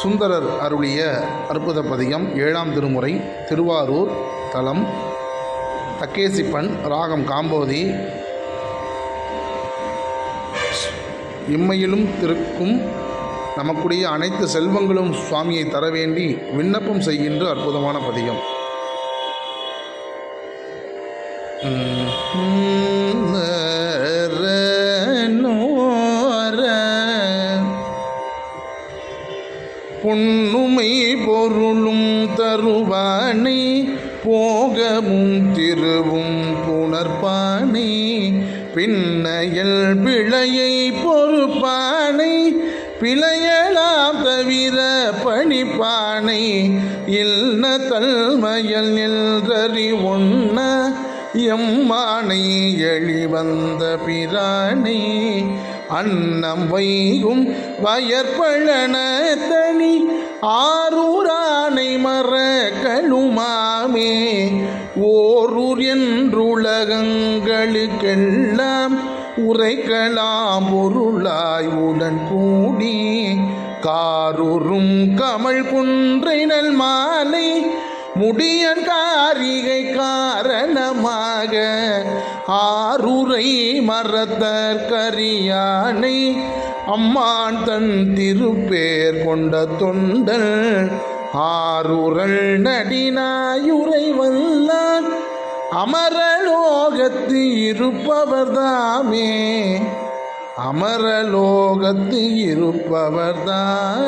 சுந்தரர் அருளிய அற்புத பதிகம் ஏழாம் திருமுறை திருவாரூர் தலம் தக்கேசிப்பன் ராகம் காம்போதி. இம்மையிலும் திருக்கும் நமக்குடைய அனைத்து செல்வங்களும் சுவாமியை தர வேண்டி விண்ணப்பம் செய்கின்ற அற்புதமான பதிகம். பொன்னுமை பொருளும் தருவானே போகமும் திருவும் புணர்பானே பின்னையல் பிழையை பொறுப்பானை பிழையலாம் தவிர பணிப்பானை இல்ல தல்மயல் நின்றறி ஒன்ன எம்மானை எழிவந்த பிரானே அன்னம் வைகும் வயற்பழன தனி ஆரூரானை மறக்கலுமாமே ஓரூர் என்றுலகங்களுக்கெல்லாம் உரைக்கலாம் பொருளாய் உடன் கூடி காரூரும் கமல் குன்றை நல் மாலை முடியன் காரிகை கா காரணமாக ஆறுரை மறத்தற்கரியானை அம்மான் தன் திருப்பேர் கொண்ட தொண்டல். ஆருரல் நடினாயுரை வல்லான் அமரலோகத்து இருப்பவர்தாமே. அமரலோகத்து இருப்பவர்தான்